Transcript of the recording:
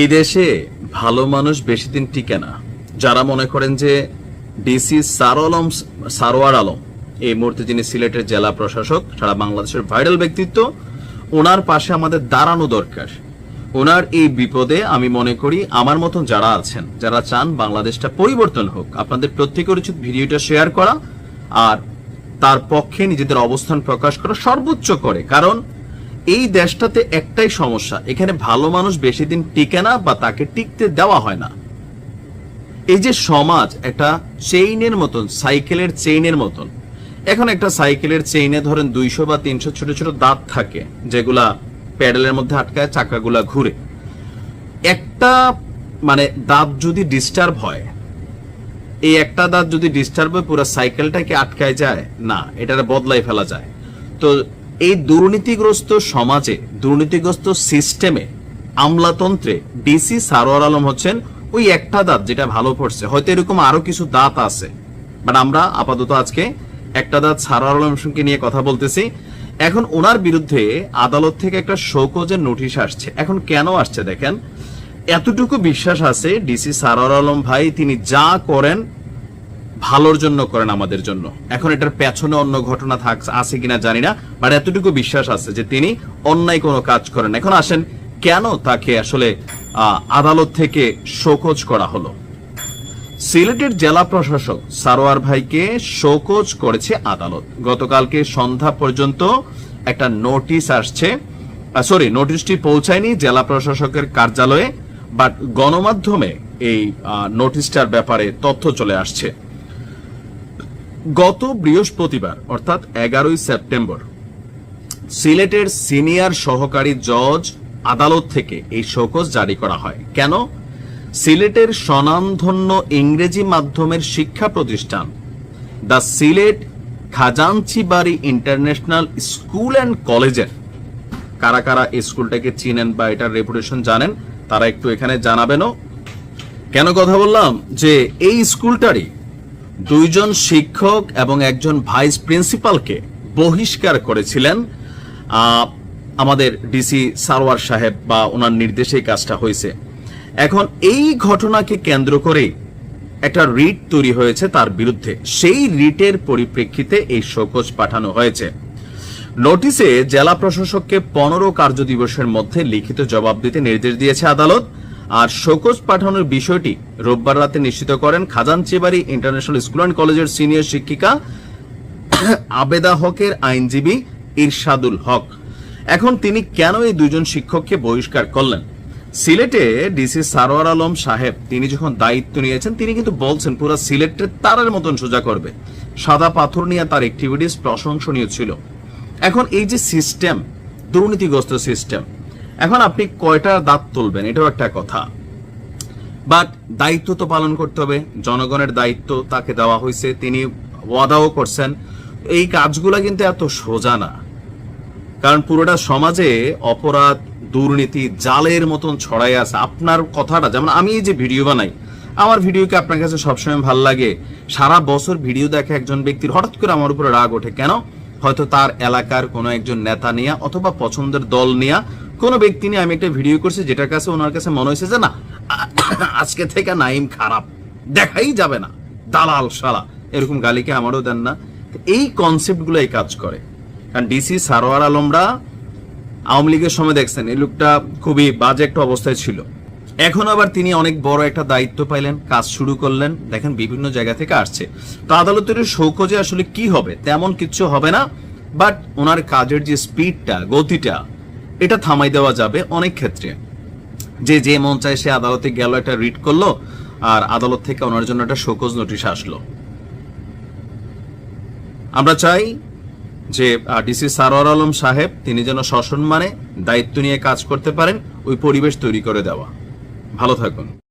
এই দেশে ভালো মানুষ বেশি দিন টিকে না। যারা মনে করেন যে ডিসি সার আলম, সারোয়ার আলম, এই মুহূর্তে যিনি সিলেটের জেলা প্রশাসক, সারা বাংলাদেশের ভাইরাল ব্যক্তিত্ব, ওনার পাশে আমাদের দাঁড়ানো দরকার। ওনার এই বিপদে আমি মনে করি আমার মতন যারা আছেন, যারা চান বাংলাদেশটা পরিবর্তন হোক, আপনাদের প্রত্যেকের উচিত ভিডিওটা শেয়ার করা আর তার পক্ষে নিজেদের অবস্থান প্রকাশ করা সর্বোচ্চ করে। কারণ এই দেশটাতে একটাই সমস্যা, এখানে ভালো মানুষ বেশি দিন টিকে না বা তাকে টিকতে দেওয়া হয় না। এই যে সমাজ, একটা চেইনের মতন, সাইকেলের চেইনের মতন। এখন একটা সাইকেলের চেইনে ধরেন দুইশো বা তিনশো ছোট ছোট দাঁত থাকে, যেগুলা প্যাডেলের মধ্যে আটকায়, চাকাগুলা ঘুরে। একটা মানে দাঁত যদি ডিস্টার্ব হয়, এই একটা দাঁত যদি ডিস্টার্ব হয়, পুরো সাইকেলটাকে আটকায় যায়, না, এটারে বদলাই ফেলা যায়। তো এই দুর্নীতিগ্রস্ত সমাজে, দুর্নীতিগ্রস্ত সিস্টেমে আমলাতন্ত্রে ডিসি সারোয়ার আলম হচ্ছেন ওই একটা দাঁত যেটা ভালো পড়ছে। হয়তো এরকম আরও কিছু দাঁত আছে। বাট আমরা আপাতত আজকে একটা দাঁত সারোয়ার আলমকে নিয়ে কথা বলতেছি। এখন ওনার বিরুদ্ধে আদালত থেকে একটা শোকজের নোটিশ আসছে। এখন কেন আসছে দেখেন? এতটুকু বিশ্বাস আছে ডিসি সারোয়ার আলম ভাই, তিনি যা করেন ভালোর জন্য করেন আমাদের জন্য। এখন এটার পেছনে অন্য ঘটনা থাক, আছে কিনা জানি না বাট এতটুকু বিশ্বাস আছে যে তিনি অন্যায় কোনো কাজ করেন এখন আসেন, কেন তাকে আসলে আদালত থেকে শোকজ করা হলো? সিলেটের জেলা প্রশাসক সারোয়ার ভাইকে শোকজ করেছে আদালত। গতকালকে সন্ধ্যা পর্যন্ত একটা নোটিশ আসছে সরি নোটিশটি পৌঁছায়নি জেলা প্রশাসকের কার্যালয়ে বাট গণমাধ্যমে এই নোটিশটার ব্যাপারে তথ্য চলে আসছে। গত বৃহস্পতিবার, অর্থাৎ এগারোই সেপ্টেম্বর, সিলেটের সিনিয়র সহকারী জজ আদালত থেকে এই শোকজ জারি করা হয়। কেন? সিলেটের স্বনামধন্য ইংরেজি মাধ্যমের শিক্ষা প্রতিষ্ঠান, the Sylhet Khajanchibari international school and কলেজের, কারা কারা স্কুলটাকে চিনেন বা এটার রেপুটেশন জানেন, তারা একটু এখানে জানাবেনও। কেন কথা বললাম? যে এই স্কুলটারই দুইজন শিক্ষক এবং একজন ভাইস প্রিন্সিপালকে বহিষ্কার করেছিলেন। আমাদের ডিসি সারওয়ার সাহেব বা ওনার নির্দেশে কাজটা হয়েছে। এখন এই ঘটনাকে কেন্দ্র করে একটা রিট তৈরি হয়েছে তার বিরুদ্ধে। সেই রিটের পরিপ্রেক্ষিতে এই শোকজ পাঠানো হয়েছে। নোটিশে জেলা প্রশাসককে পনেরো কার্য দিবসের মধ্যে লিখিত জবাব দিতে নির্দেশ দিয়েছে আদালত। আর শোকজ পাঠানোর বিষয়টি রোববার রাতে নিশ্চিত করেন খাজানচিবাড়ি ইন্টারন্যাশনাল স্কুল অ্যান্ড কলেজের সিনিয়র শিক্ষিকা আবেদা হকের আইনজীবী ইরশাদুল হক। এখন তিনি কেন এই দুজন শিক্ষককে বহিষ্কার করলেন? সিলেটে ডিসি সারোয়ার আলম সাহেব, তিনি যখন দায়িত্ব নিয়েছেন, তিনি কিন্তু বলছেন পুরো সিলেটের তারের মতন সোজা করবে। সাদা পাথর নিয়ে তার অ্যাক্টিভিটিস প্রশংসনীয় ছিল। এখন এই যে সিস্টেম দুর্নীতিগ্রস্ত সিস্টেম এখন আপনি কয়টা দাঁত তুলবেন? এটাও একটা কথা। বাট দায়িত্ব তো পালন করতে হবে। জনগণের দায়িত্ব তাকে দেওয়া হয়েছে। তিনি ওয়াদাও করছেন। এই কাজগুলা কিন্তু এত সোজা না। কারণ পুরোটা সমাজে অপরাধ, দুর্নীতি, জালের মতন ছড়াই আছে। আপনার কথাটা, যেমন আমি যে ভিডিও বানাই, আমার ভিডিওকে আপনার কাছে সবসময় ভালো লাগে। সারা বছর ভিডিও দেখে একজন ব্যক্তির হঠাৎ করে আমার উপরে রাগ ওঠে। কেন? হয়তো তার এলাকার কোনো একজন নেতা নিয়ে অথবা পছন্দের দল নিয়ে কোনো ব্যক্তি নিয়ে আমি একটা ভিডিও করছি, যেটার কাছে ওনার কাছে মনে হয়েছে যে না, আজকে থেকে নাইম খারাপ, দেখাই যাবে না, দালাল শালা, এরকম গালিকে আমারও দেন না। এই কনসেপ্টগুলো এই কাজ করে। কারণ ডিসি সারোয়ার আলমরা আওয়ামী লীগের সময় দেখছেন, এই লোকটা খুবই বাজে একটা অবস্থায় ছিল। এখন আবার তিনি অনেক বড় একটা দায়িত্ব পাইলেন, কাজ শুরু করলেন, দেখেন বিভিন্ন জায়গা থেকে আসছে। তো আদালতের শৌকজে আসলে কি হবে, তেমন কিছু হবে না বাট ওনার কাজের যে স্পিডটা গতিটা এটা থামাই দেওয়া যাবে অনেক ক্ষেত্রে। যে যে মন চায় সে আদালতে গেল একটা রিড করল, আর আদালত থেকে ওনার জন্য একটা শোকজ নোটিশ আসলো। আমরা চাই যে ডিসি সারোয়ার আলম সাহেব, তিনি যেন সসম্মানে দায়িত্ব নিয়ে কাজ করতে পারেন, ওই পরিবেশ তৈরি করে দেওয়া। ভালো থাকুন।